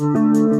जय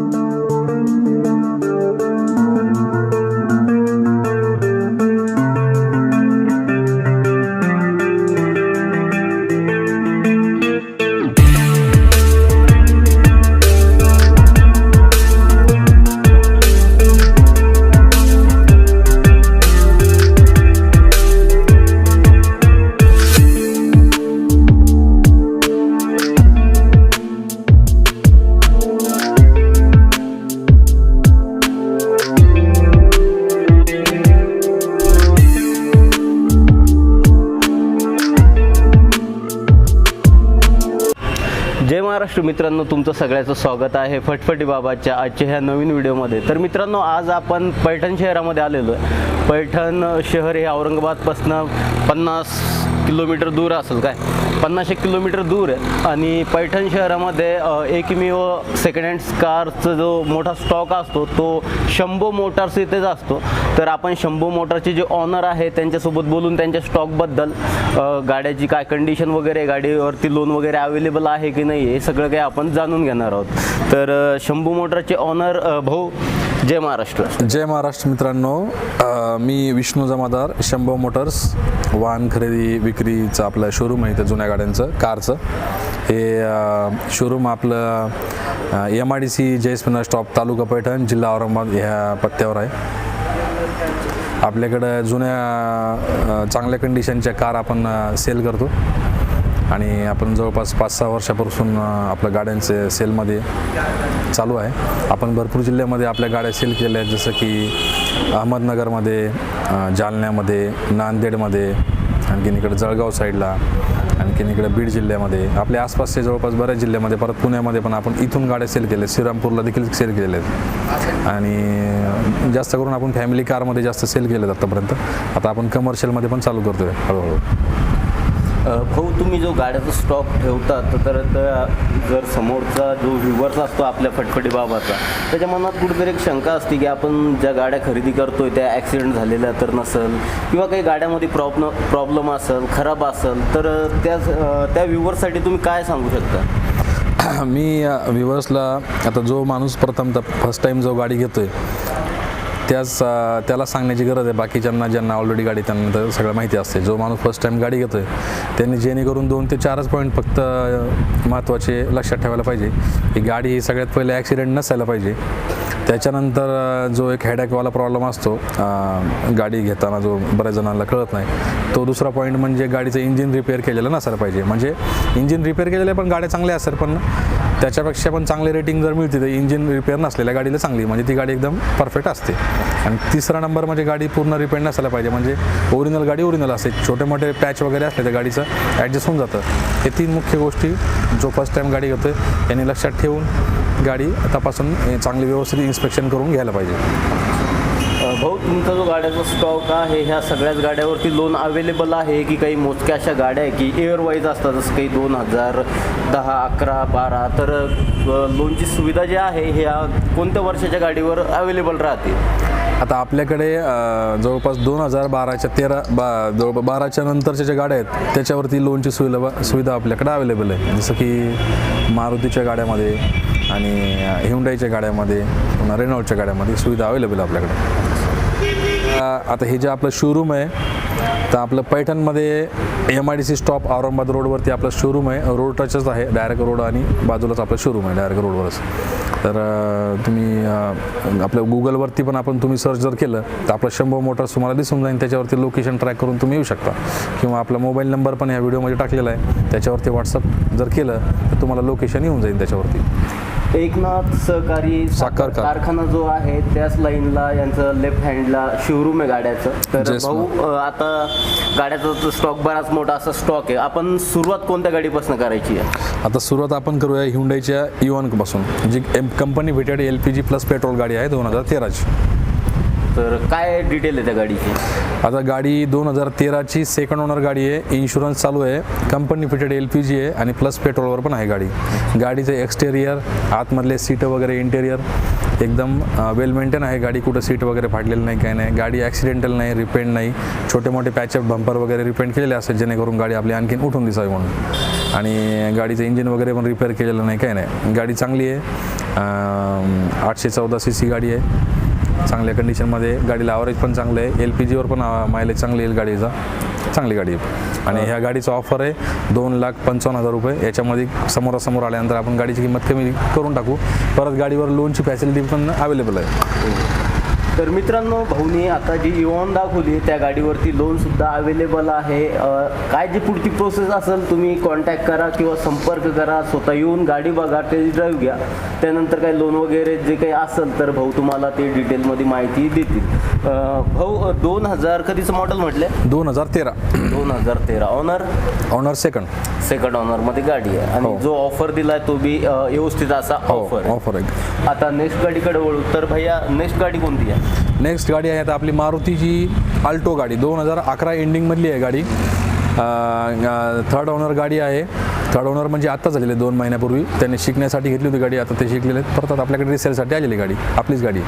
महाराष्ट्र मित्रांनो तुमचं सगळ्याचं स्वागत आहे फटफटी बाबाच्या आजच्या ह्या नवीन व्हिडिओमध्ये. तर मित्रांनो आज आपण पैठण शहरामध्ये आलेलो आहे. पैठण शहर हे औरंगाबादपासनं पन्नास किलोमीटर दूर असेल काय? पन्नास एक किलोमीटर दूर आहे. आणि पैठण शहरामध्ये एकमेव सेकंड हँड कारचा जो मोठा स्टॉक असतो तो शंभो मोटार्स इथेच असतो. तर आपण शंभो मोटारचे जे ऑनर आहे त्यांच्यासोबत बोलून त्यांच्या स्टॉकबद्दल गाड्याची काय कंडिशन वगैरे गाडीवरती लोन वगैरे अवेलेबल आहे की नाही हे सगळं काही आपण जाणून घेणार आहोत. तर शंभू मोटरचे ऑनर भाऊ जय महाराष्ट्र. जय महाराष्ट्र मित्रांनो. मी विष्णू जमादार शंभो मोटर्स वाहन खरेदी विक्रीचं आपलं शोरूम आहे इथं जुन्या गाड्यांचं कारचं. हे शोरूम आपलं M I D C Jai Spinner stop taluka Paithan जिल्हा औरंगाबाद ह्या पत्त्यावर आहे. आपल्याकडं जुन्या चांगल्या कंडिशनच्या कार आपण सेल करतो. आणि आपण जवळपास पाच सहा वर्षापासून आपल्या गाड्यांचे सेलमध्ये चालू आहे. आपण भरपूर जिल्ह्यामध्ये आपल्या गाड्या सेल केल्या आहेत. जसं की अहमदनगरमध्ये जालन्यामध्ये नांदेडमध्ये आणखीन इकडे जळगाव साईडला आणखीन इकडे बीड जिल्ह्यामध्ये आपल्या आसपासच्या जवळपास बऱ्याच जिल्ह्यामध्ये परत पुण्यामध्ये पण आपण इथून गाड्या सेल केल्या श्रीरामपूरला देखील सेल केलेल्या आहेत. आणि जास्त करून आपण फॅमिली कारमध्ये जास्त सेल केले आहेत आत्तापर्यंत आता आपण कमर्शियलमध्ये पण चालू करतो आहे हळूहळू. भाऊ तुम्ही जो गाड्याचा स्टॉक ठेवतात तर त्या- जर समोरचा जो व्ह्युअर्स असतो आपल्या फटफटी बाबाचा त्याच्या मनात कुठेतरी एक शंका असते की आपण ज्या गाड्या खरेदी करतोय त्या ॲक्सिडेंट झालेल्या तर नसल किंवा काही गाड्यामध्ये प्रॉब्लम प्रॉब्लेम असेल खराब असेल तर त्या त्या व्ह्युअर्ससाठी तुम्ही काय सांगू शकता? मी व्ह्युअर्सला आता जो माणूस प्रथमतः फर्स्ट टाईम जो गाडी घेतोय त्याच त्याला सांगण्याची गरज आहे. बाकीच्यांना ज्यांना ऑलरेडी गाडी त्यांना तर सगळं माहिती असते. जो माणूस फर्स्ट टाईम गाडी घेतोय त्यांनी जेणेकरून दोन ते चारच पॉईंट फक्त महत्त्वाचे लक्षात ठेवायला पाहिजे. की गाडी ही सगळ्यात पहिले ॲक्सिडेंट नसायला पाहिजे. त्याच्यानंतर जो एक हॅडॅकवाला प्रॉब्लेम असतो गाडी घेताना जो बऱ्याच जणांना कळत नाही तो दुसरा पॉईंट म्हणजे गाडीचं इंजिन रिपेअर केलेलं नसायला पाहिजे. म्हणजे इंजिन रिपेअर केलेलं पण गाड्या चांगल्या असेल पण त्याच्यापेक्षा पण चांगले रेटिंग जर मिळते तर इंजिन रिपेअर नसलेल्या गाडीला चांगली. म्हणजे ती गाडी एकदम परफेक्ट असते. आणि तिसरा नंबर म्हणजे गाडी पूर्ण रिपेअर नसायला पाहिजे. म्हणजे ओरिजिनल गाडी ओरिजिनल असते. छोटे मोठे पॅच वगैरे असले तर गाडीचं ॲडजस्ट होऊन जातं. हे तीन मुख्य गोष्टी जो फर्स्ट टाईम गाडी घेतोय यांनी लक्षात ठेवून गाडी तपासून चांगली व्यवस्थित इन्स्पेक्शन करून घ्यायला पाहिजे. भाऊ तुमचा जो गाड्याचा स्टॉक आहे ह्या सगळ्याच गाड्यावरती लोन अवेलेबल आहे की काही मोजक्या अशा गाड्या आहे की एअर वाईज असतात जसं काही दोन हजार दहा अकरा बारा तर लोनची सुविधा जी आहे ह्या कोणत्या वर्षाच्या गाडीवर अवेलेबल राहते आता आपल्याकडे जवळपास दोन हजार बाराच्या तेरा बा जवळ बाराच्या नंतरच्या ज्या गाड्या आहेत त्याच्यावरती लोनची सुविधा सुविधा आपल्याकडे अवेलेबल आहे. जसं की मारुतीच्या गाड्यामध्ये आणि हिंडाईच्या गाड्यामध्ये पुन्हा रेनॉल्डच्या गाड्यामध्ये सुविधा अवेलेबल आपल्याकडे. आता हे जे आपलं शोरूम आहे तर आपलं पैठणमध्ये M I D C stop Aurangabad रोडवरती आपलं शोरूम आहे. रोड टचच आहे डायरेक्ट रोड आणि बाजूलाच आपलं शोरूम आहे डायरेक्ट रोडवरच तर तुम्ही आपल्या आपलं गुगलवरती पण आपण तुम्ही सर्च जर केलं तर आपलं शंभर मोटर्स तुम्हाला दिसून जाईल. त्याच्यावरती लोकेशन ट्रॅक करून तुम्ही येऊ शकता. किंवा आपला मोबाईल नंबर पण ह्या व्हिडिओमध्ये टाकलेला आहे. त्याच्यावरती व्हॉट्सअप जर केलं तर तुम्हाला लोकेशन येऊन जाईल त्याच्यावरती. एकनाथ सहकारी साखर कार- कारखाना जो आहे त्याच लाईनला यांचं लेफ्ट हँडला शोरूम आहे गाड्याचं. तर भाऊ आता गाड्याचा स्टॉक बराच मोठा असा स्टॉक आहे. आपण सुरुवात कोणत्या गाडीपासून करायची आहे? आता सुरुवात आपण करूया हिंडाईच्या इव्हनपासून जी M company fitted L P G plus petrol गाडी आहे दोन हजार तेराची. तर काय डिटेल आहे त्या गाडीची? आता गाडी दोन हजार तेराची सेकंड ओनर गाडी आहे. इन्शुरन्स चालू आहे. Company fitted L P G आहे आणि प्लस पेट्रोलवर पण आहे गाडी. गाडीचं एक्सटेरियर आतमधले सीट वगैरे इंटेरियर एकदम वेल मेंटेन आहे गाडी. कुठं सीट वगैरे फाडलेलं नाही काही नाही. गाडी ॲक्सिडेंटल नाही रिपेंट नाही. छोटे मोठे पॅचअप बंपर वगैरे रिपेंट केलेले असतात जेणेकरून गाडी आपली आणखीन उठून दिसावी म्हणून. आणि गाडीचं इंजिन वगैरे पण रिपेअर केलेलं नाही काही नाही. गाडी चांगली आहे. आठशे चौदा सी सी गाडी आहे. चांगल्या कंडिशनमध्ये गाडीला ॲव्हरेज पण चांगलं आहे. एल पी जीवर पण मायलेज चांगली येईल गाडीचा. चांगली गाडी आहे. आणि ह्या गाडीचा ऑफर आहे दोन लाख पंचावन्न हजार रुपये. याच्यामध्ये समोरासमोर आल्यानंतर आपण गाडीची किंमत कमी करून टाकू. परत गाडीवर लोनची फॅसिलिटी पण अवेलेबल आहे. तर मित्रांनो भाऊनी आता जी इवॉन दाखवली त्या गाडीवरती लोन सुद्धा अवेलेबल आहे. काय जी पुढची प्रोसेस असेल तुम्ही कॉन्टॅक्ट करा किंवा संपर्क करा. स्वतः येऊन गाडी बघा टेस्ट ड्राईव्ह घ्या. त्यानंतर काही लोन वगैरे जे काही असेल तर भाऊ तुम्हाला ते डिटेलमध्ये माहिती देतील. भाऊ दोन हजार कधीचं मॉडेल म्हटले? दोन हजार तेरा. दोन हजार तेरा. ऑनर ऑनर सेकंड सेकंड ऑनरमध्ये गाडी आहे. आणि हो. जो ऑफर दिलाय तो बी व्यवस्थित असा हो ऑफर आहे. ऑफर आहे. आता नेक्स्ट गाडीकडे वळू. तर भैया नेक्स्ट गाडी कोणती आहे? नेक्स्ट गाडी आहे आता आपली मारुतीची आल्टो गाडी. दोन हजार अकरा एंडिंगमधली आहे गाडी. थर्ड ओनर गाडी आहे. थर्ड ओनर म्हणजे आत्ता झालेले आहे दोन महिन्यापूर्वी. त्यांनी शिकण्यासाठी घेतली होती गाडी आता ते शिकलेले आहेत. परत आपल्याकडे रिसेलसाठी आलेली गाडी आपलीच गाडी.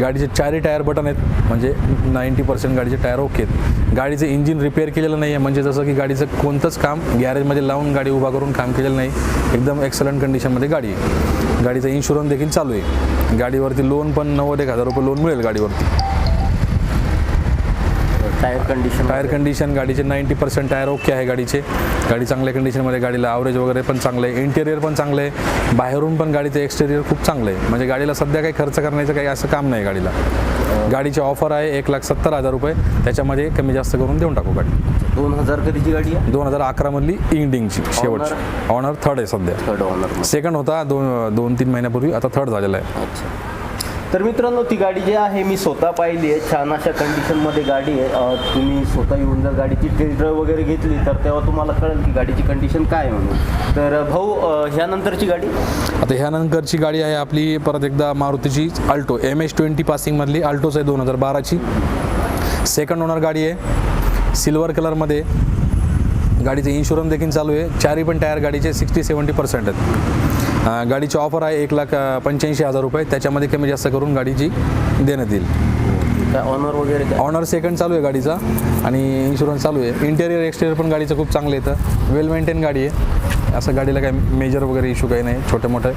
गाडीचे चारही टायर बटन आहेत म्हणजे नाईंटी पर्सेंट गाडीचे टायर ओके आहेत. गाडीचं इंजिन रिपेअर केलेलं नाही आहे म्हणजे जसं की गाडीचं कोणतंच काम गॅरेजमध्ये लावून गाडी उभा करून काम केलेलं नाही. एकदम एक्सलंट कंडिशनमध्ये गाडी आहे. गाडीचा इन्शुरन्स देखील चालू आहे. गाडीवरती लोन पण नव्वद एक हजार रुपये लोन मिळेल गाडीवरती. टायर कंडिशन टायर कंडिशन गाडीचे नाईंटी पर्सेंट टायर ओके आहे गाडीचे. गाडी चांगल्या कंडिशनमध्ये गाडीला ॲव्हरेज वगैरे पण चांगलं आहे. इंटेरियर पण चांगलं आहे. बाहेरून पण गाडीचं एक्सटेरियर खूप चांगलं आहे. म्हणजे गाडीला सध्या काही खर्च करण्याचं काही असं काम नाही गाडीला. गाडीची ऑफर आहे एक लाख सत्तर हजार रुपये. त्याच्यामध्ये कमी जास्त करून देऊन टाकू गाडी. दोन हजार कधीची गाडी आहे? दोन हजार अकरामधली इंडिंगची शेवटची. ऑनर थर्ड आहे सध्या. थर्ड ऑनर सेकंड होता दोन दोन तीन महिन्यापूर्वी आता थर्ड झालेला आहे. अच्छा. तर मित्रांनो ती गाडी जी आहे मी स्वतः पाहिली आहे. छान अशा कंडिशनमध्ये गाडी आहे. तुम्ही स्वतः येऊन जर गाडीची टेस्ट ड्राईव्ह वगैरे घेतली तर तेव्हा तुम्हाला कळेल की गाडीची कंडिशन काय आहे म्हणून. तर भाऊ ह्यानंतरची गाडी? आता ह्यानंतरची गाडी आहे आपली परत एकदा मारुतीची आल्टो एम एच ट्वेंटी पासिंगमधली आल्टोच आहे दोन हजार बाराची. सेकंड ओनर गाडी आहे. सिल्वर कलरमध्ये गाडीचे इन्शुरन्स देखील चालू आहे. चारही पण टायर गाडीचे सिक्स्टी सेवन्टी पर्सेंट आहेत. गाडीची ऑफर आहे एक लाख पंच्याऐंशी हजार रुपये. त्याच्यामध्ये कमी जास्त करून गाडीची देण्यात येईल. काय ऑनर वगैरे ऑनर सेकंड चालू आहे गाडीचा आणि इन्शुरन्स चालू आहे. इंटेरियर एक्सटेरियर पण गाडीचं खूप चांगलं येतं वेल मेंटेन गाडी आहे. असं गाडीला काही मेजर वगैरे इश्यू काही नाही. छोटे मोठे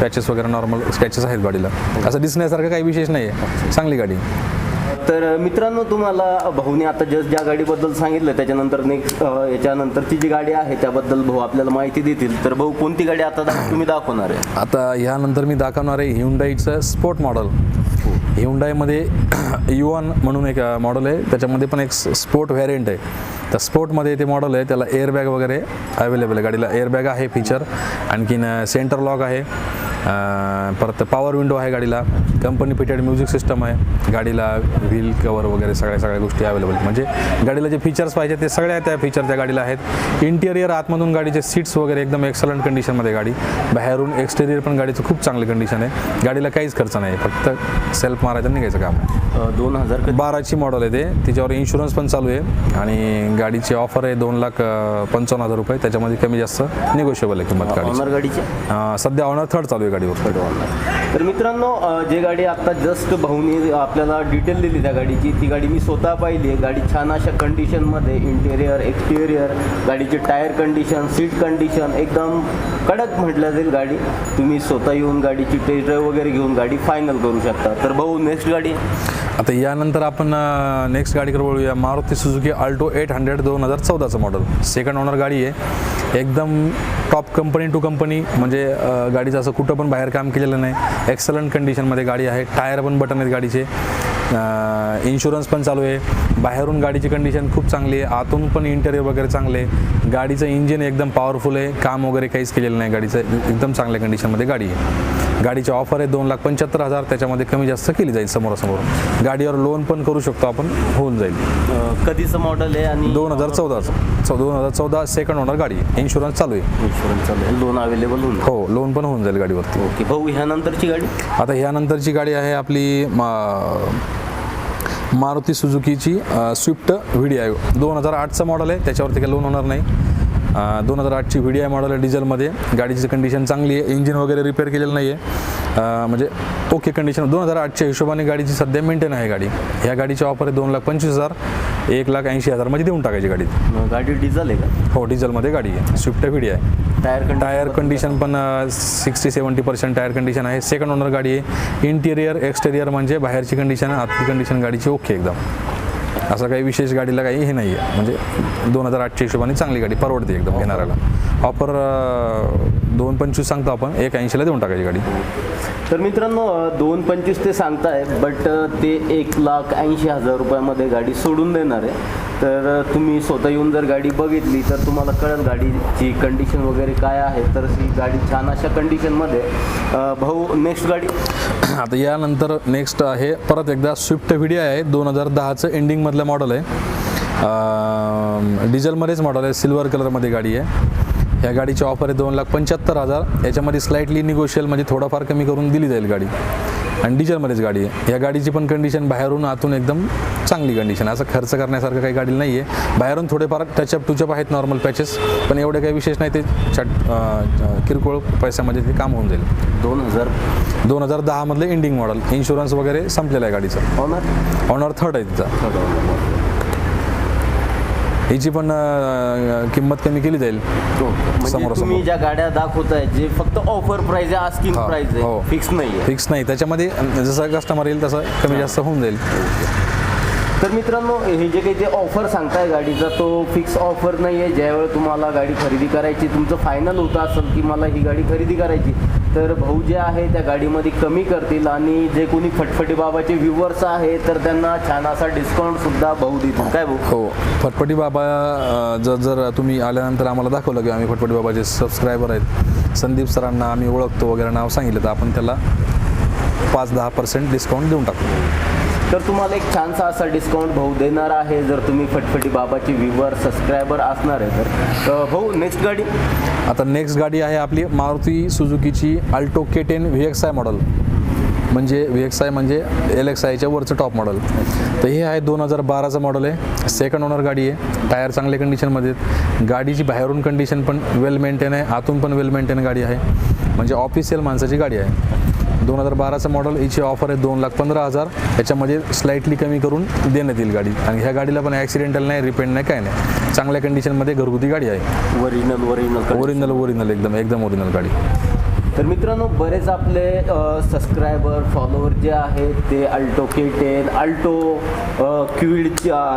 पॅचेस वगैरे नॉर्मल स्क्रॅचेस आहेत गाडीला. असं दिसण्यासारखं काही विशेष नाही आहे चांगली गाडी. तर मित्रांनो तुम्हाला भाऊने आता जस्ट ज्या गाडीबद्दल सांगितलं त्याच्यानंतर नेक्स्ट याच्यानंतरची जी गाडी आहे त्याबद्दल भाऊ आपल्याला माहिती देतील. तर भाऊ कोणती गाडी आता दा- तुम्ही दाखवणार आहे? आता ह्यानंतर मी दाखवणार आहे ह्युंडाईचं स्पोर्ट मॉडल ह्युंडाईमध्ये युवन म्हणून एक मॉडल आहे. त्याच्यामध्ये पण एक स्पोर्ट व्हॅरियंट आहे. तर स्पोर्टमध्ये ते मॉडल आहे. त्याला एअरबॅग वगैरे अवेलेबल आहे. गाडीला एअरबॅग आहे फीचर आणखीन सेंटर लॉक आहे. परत पॉवर विंडो आहे गाडीला. कंपनी फिटेड म्युझिक सिस्टम आहे. गाडीला व्हील कवर वगैरे सगळ्या सगळ्या गोष्टी अवेलेबल म्हणजे गाडीला जे फीचर्स पाहिजे ते सगळ्या त्या फीचर त्या गाडीला आहेत. इंटिरियर आतमधून गाडीचे सीट्स वगैरे एकदम एक्सलंट कंडिशनमध्ये गाडी. बाहेरून एक्सटेरियर पण गाडीचं खूप चांगली कंडिशन आहे. गाडीला काहीच खर्च नाही. फक्त सेल्फ मारायचं निघायचं काम आहे. दोन हजार बाराची मॉडेल आहे ते. तिच्यावर इन्शुरन्स पण चालू आहे. आणि गाडीची ऑफर आहे दोन लाख पंचावन्न हजार रुपये. त्याच्यामध्ये कमी जास्त निगोशिएबल आहे किंमत ऑनर गाडीची. सध्या ऑनर थर्ड चालू आहे गाडीवर पेट्रोल तर मित्रांनो अं, जे गाडी आता जस्ट भाऊनी आपल्याला डिटेल दिली त्या गाडीची ती गाडी मी स्वतः पाहिली आहे. गाडी छान अशा कंडिशनमध्ये इंटेरियर एक्सटेरियर गाडीचे टायर कंडिशन सीट कंडिशन एकदम कडक म्हटलं जाईल गाडी. तुम्ही स्वतः येऊन गाडीची टेस्ट ड्राईव्ह वगैरे घेऊन गाडी फायनल करू शकता. तर भाऊ नेक्स्ट गाडी? आता यानंतर आपण नेक्स्ट गाडीकडे बोलूया Maruti Suzuki Alto eight hundred दोन हजार चौदाचं मॉडेल सेकंड ओनर गाडी आहे. एकदम टॉप कंपनी टू कंपनी म्हणजे गाडीचं असं कुठं पण बाहेर काम केलेलं नाही. एक्सलंट कंडिशनमध्ये गाडी आहे. टायर पण बटन आहेत गाडीचे. इन्शुरन्स पण चालू आहे. बाहेरून गाडीची कंडिशन खूप चांगली आहे. आतून पण इंटेरियर वगैरे चांगले आहे. गाडीचं इंजिन एकदम पॉवरफुल आहे. काम वगैरे काहीच केलेलं नाही गाडीचं. एकदम चांगल्या कंडिशनमध्ये गाडी आहे. गाडीची ऑफर आहे दोन लाख पंच्याहत्तर हजार. त्याच्यामध्ये कमी जास्त केली जाईल समोरासमोर गाडीवर लोन पण करू शकतो आपण होऊन जाईल. कधीचं मॉडेल आहे आणि दोन हजार चौदाचं. दोन हजार चौदा सेकंड ओनर गाडी इन्शुरन्स चालू आहे. इन्शुरन्स चालू आहे. लोन अवेलेबल हो लोन पण होऊन जाईल गाडीवरती. ओके भाऊ ह्यानंतरची गाडी? आता ह्यानंतरची गाडी आहे आपली मारुती सुझुकीची स्विफ्ट व्ही डी आय दोन हजार आठचं मॉडेल आहे. त्याच्यावरती काही लोन होणार नाही. दोन हजार आठची व्ही डी आय मॉडेल आहे डिझेलमध्ये गाडीची कंडिशन चांगली आहे. इंजिन वगैरे रिपेअर केलेलं नाही आहे म्हणजे ओके कंडिशन दोन हजार आठच्या हिशोबाने गाडीची सध्या मेंटेन आहे गाडी. ह्या गाडीची ऑफर आहे दोन लाख पंचवीस हजार. एक लाख ऐंशी हजारमध्ये देऊन टाकायची गाडी. मग गाडी डिझेल आहे का? हो डिझेलमध्ये गाडी आहे. स्विफ्ट व्हिडी आहे टायर टायर कंडिशन पण sixty seventy percent tyre condition आहे. सेकंड ओनर गाडी आहे. इंटिरियर एक्सटेरियर म्हणजे बाहेरची कंडिशन आतली कंडिशन गाडीची ओके एकदम. असं काही विशेष गाडीला काही हे नाही आहे म्हणजे दोन हजार आठच्या हिशोबाने चांगली गाडी परवडते एकदम घेणाऱ्याला. ऑफर दोन पंचवीस सांगतो आपण. एक ऐंशीला देऊन टाकायची गाडी. तर मित्रांनो दोन पंचवीस ते सांगताय बट ते एक लाख ऐंशी हजार रुपयामध्ये गाडी सोडून देणार आहे. तर तुम्ही स्वतः येऊन जर गाडी बघितली तर तुम्हाला कळेल गाडीची कंडिशन वगैरे काय आहे. तर ही गाडी छान अशा कंडिशनमध्ये भाऊ नेक्स्ट गाडी. आता यानंतर नेक्स्ट आहे परत एकदा स्विफ्ट व्हिडिओ आहे दोन हजार दहाचं एंडिंगमधलं मॉडल आहे. डिझेलमध्येच मॉडल आहे सिल्वर कलरमध्ये गाडी आहे. ह्या गाडीची ऑफर आहे दोन लाख पंच्याहत्तर हजार. याच्यामध्ये स्लाइटली निगोशियल म्हणजे थोडाफार कमी करून दिली जाईल गाडी. आणि डिझेलमध्येच गाडी आहे. ह्या गाडीची पण कंडिशन बाहेरून आतून एकदम चांगली कंडिशन असं खर्च करण्यासारखं काही गाडी नाही आहे बाहेरून थोडेफार टचअप टुचअप आहेत नॉर्मल पॅचेस पण एवढे काही विशेष नाही. ते छट किरकोळ पैशामध्ये ते काम होऊन जाईल. दोन हजार. दोन हजार दहामधलं इंडिंग मॉडेल इन्शुरन्स वगैरे संपलेलं आहे गाडीचं. ऑनर ऑनर थर्ड आहे तिचा. हिची पण किंमत कमी केली जाईल. म्हणजे समोरासमोर. तुम्ही ज्या गाड्या दाखवताय जे फक्त ऑफर प्राइस आहे आस्किंग हा, प्राइस हो. आहे फिक्स नाही आहे फिक्स नाही. त्याच्यामध्ये जसं कस्टमर येईल तसं कमी जास्त होऊन जाईल. तर मित्रांनो हे जे काही ते ऑफर सांगताय गाडीचा तो फिक्स ऑफर नाही आहे ज्यावेळेस तुम्हाला गाडी खरेदी करायची तुमचं फायनल होतं असेल की मला ही गाडी खरेदी करायची तर भाऊ जे आहे त्या गाडीमध्ये कमी करतील आणि जे कोणी फटफटी बाबाचे व्ह्युअर्स आहे तर त्यांना छान असा डिस्काउंट सुद्धा भाऊ देतील. काय भाऊ? हो. फटफटी बाबा जर जर तुम्ही आल्यानंतर आम्हाला दाखवलं की आम्ही फटफटी बाबाचे सबस्क्रायबर आहेत. संदीप सरांना आम्ही ओळखतो वगैरे नाव सांगितलं तर आपण त्याला पाच दहा पर्सेंट डिस्काउंट देऊन टाकतो तर तुम्हाला एक छानसा असा डिस्काउंट भाऊ देणार आहे जर तुम्ही फटफटी बाबाचे व्ह्युअर सबस्क्रायबर असणार आहे तर. भाऊ नेक्स्ट गाडी. आता नेक्स्ट गाडी आहे आपली Maruti सुझुकीची Alto K ten V X I model म्हणजे व्ही एक्स आय म्हणजे एल एक्स आयच्या वरचं टॉप मॉडल तर हे आहे दोन हजार बाराचं मॉडल आहे. सेकंड ओनर गाडी आहे. टायर चांगल्या कंडिशनमध्ये आहेत. गाडीची बाहेरून कंडिशन पण वेल मेंटेन आहे. आतून पण वेल मेंटेन गाडी आहे. म्हणजे ऑफिशियल माणसाची गाडी आहे. दोन हजार बाराचं मॉडेल हिची ऑफर आहे दोन लाख पंधरा हजार. याच्यामध्ये स्लाइटली कमी करून देण्यात येईल गाडी. आणि ह्या गाडीला पण ॲक्सिडेंटल नाही रिपेंट नाही काय नाही. चांगल्या कंडिशनमध्ये घरगुती गाडी आहे. ओरिजिनल ओरिजिनल ओरिजिनल ओरिजिनल एकदम एकदम ओरिजिनल गाडी. तर मित्रांनो बरेच आपले सबस्क्रायबर फॉलोअर जे आहेत ते Alto K ten Alto Kwid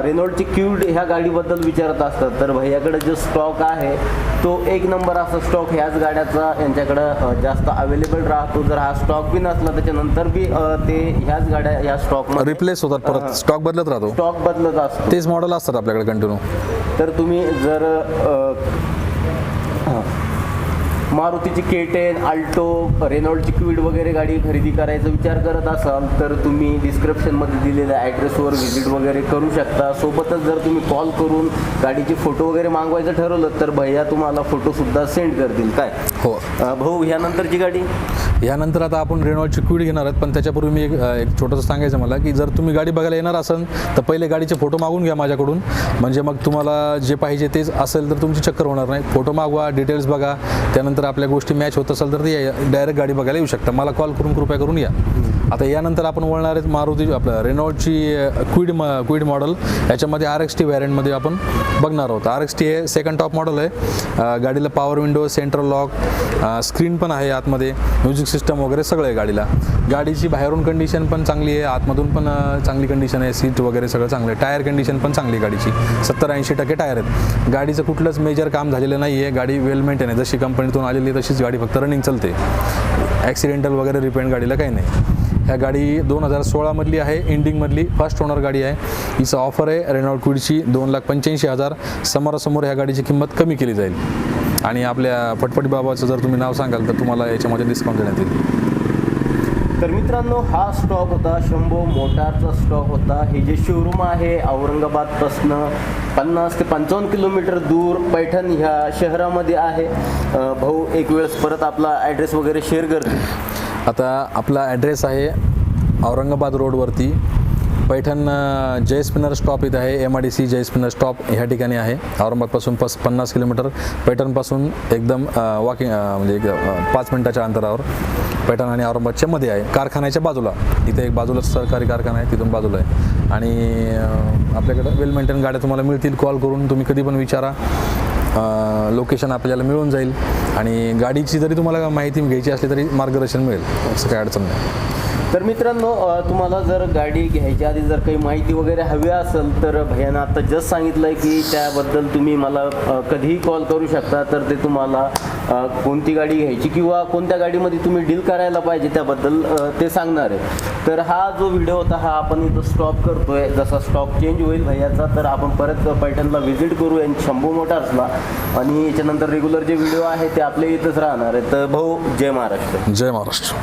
रेनॉल्डची Kwid ह्या गाडीबद्दल विचारत असतात. तर भैयाकडे जो स्टॉक आहे तो एक नंबर असा स्टॉक ह्याच गाड्याचा यांच्याकडं जास्त अवेलेबल राहतो. जर हा स्टॉक बी नसला त्याच्यानंतर बी ते ह्याच गाड्या ह्या स्टॉकमध्ये रिप्लेस होतात परत. स्टॉक बदलत राहतो. स्टॉक बदलत असतो. तेच मॉडेल असतात आपल्याकडे कंटिन्यू तर तुम्ही जर. मारुतीची के टेन अल्टो रेनॉल्डची क्विड वगैरे गाडी खरेदी करायचा विचार करत असाल तर तुम्ही डिस्क्रिप्शनमध्ये दिलेल्या ॲड्रेसवर व्हिजिट वगैरे करू शकता. सोबतच जर तुम्ही कॉल करून गाडीचे फोटो वगैरे मागवायचं ठरवलं तर भैया तुम्हाला फोटोसुद्धा सेंड करतील. काय? हो. भाऊ ह्यानंतरची गाडी? यानंतर आता आपण रेनॉल्डची क्विड घेणार आहेत पण त्याच्यापूर्वी मी एक एक छोटंसं सांगायचं मला की जर तुम्ही गाडी बघायला येणार असाल तर पहिले गाडीचे फोटो मागून घ्या माझ्याकडून. म्हणजे मग तुम्हाला जे पाहिजे तेच असेल तर तुमची चक्कर होणार नाही. फोटो मागवा डिटेल्स बघा. त्यानंतर आपल्या गोष्टी मॅच होत असेल तर ते डायरेक्ट गाडी बघायला येऊ शकता. मला कॉल करून कृपया करून या. आता यानंतर आपण वळणार आहेत मारुती आपलं रेनॉल्डची क्विड म क्विड मॉडेल. याच्यामध्ये आर एक्स टी व्हॅरियंटमध्ये आपण बघणार आहोत. आर एक्स टी हे सेकंड टॉप मॉडेल आहे. गाडीला power window central lock screen पण आहे आतमध्ये. म्युझिक सिस्टम वगैरे सगळं आहे गाडीला. गाडीची बाहेरून कंडिशन पण चांगली आहे. आतमधून पण चांगली कंडिशन आहे. सीट वगैरे सगळं चांगलं आहे. टायर कंडिशन पण चांगली आहे गाडीची. सत्तर ऐंशी टक्के टायर आहेत. गाडीचं कुठलंच मेजर काम झालेलं नाही आहे गाडी वेल मेंटेन आहे. जशी कंपनीतून आलेली आहे तशीच गाडी फक्त रनिंग चालते. ॲक्सिडेंटल वगैरे रिपेंट गाडीला काही नाही. ह्या गाडी दोन हजार सोळामधली आहे इंडिंगमधली फर्स्ट ओनर गाडी आहे. हिचं ऑफर आहे रेनॉल्ड क्विडची दोन लाख पंच्याऐंशी हजार. समोरासमोर ह्या गाडीची किंमत कमी केली जाईल. आणि आपल्या फटफटी बाबाचं जर तुम्ही नाव सांगाल तर तुम्हाला याच्यामध्ये डिस्काउंट देण्यात येईल. तर मित्रांनो हा स्टॉक होता शंभो. मोटारचा स्टॉक होता. हे जे शोरूम आहे औरंगाबादपासनं पन्नास ते पंचावन्न किलोमीटर दूर पैठण ह्या शहरामध्ये आहे. भाऊ एक वेळेस परत आपला ॲड्रेस वगैरे शेअर करते आता आपला ॲड्रेस आहे औरंगाबाद रोडवरती पैठण जय स्पिनर स्टॉप इथं आहे. M I D C Jai Spinner stop ह्या ठिकाणी आहे. औरंगाबादपासून पस पन्नास किलोमीटर पैठणपासून एकदम वॉकिंग म्हणजे एक, पाच मिनटाच्या अंतरावर पैठण आणि औरंगाबादच्या मध्ये आहे. कारखान्याच्या बाजूला. इथे एक बाजूला सरकारी कारखाना आहे तिथून बाजूला आहे. आणि आपल्याकडं वेल मेंटेन गाड्या तुम्हाला मिळतील. कॉल करून तुम्ही कधी पण विचारा. लोकेशन आपल्याला मिळून जाईल आणि गाडीची जरी तुम्हाला माहिती घ्यायची असली तरी मार्गदर्शन मिळेल. असं काही अडचण नाही. तर मित्रांनो तुम्हाला जर गाडी घ्यायच्या आधी जर काही माहिती वगैरे हवी असेल तर भैयानं आता जस्ट सांगितलं की त्याबद्दल तुम्ही मला कधीही कॉल करू शकता. तर ते तुम्हाला कोणती गाडी घ्यायची किंवा कोणत्या गाडीमध्ये तुम्ही डील करायला पाहिजे त्याबद्दल ते सांगणार आहे. तर हा जो व्हिडिओ होता हा आपण इथं स्टॉप करतोय. जसा स्टॉप चेंज होईल भैयाचा तर आपण परत पैठणला व्हिजिट करू आणि शंभू मोटार्सला आणि याच्यानंतर रेग्युलर जे व्हिडिओ आहे ते आपल्या इथंच राहणार आहे. तर भाऊ जय महाराष्ट्र. जय महाराष्ट्र.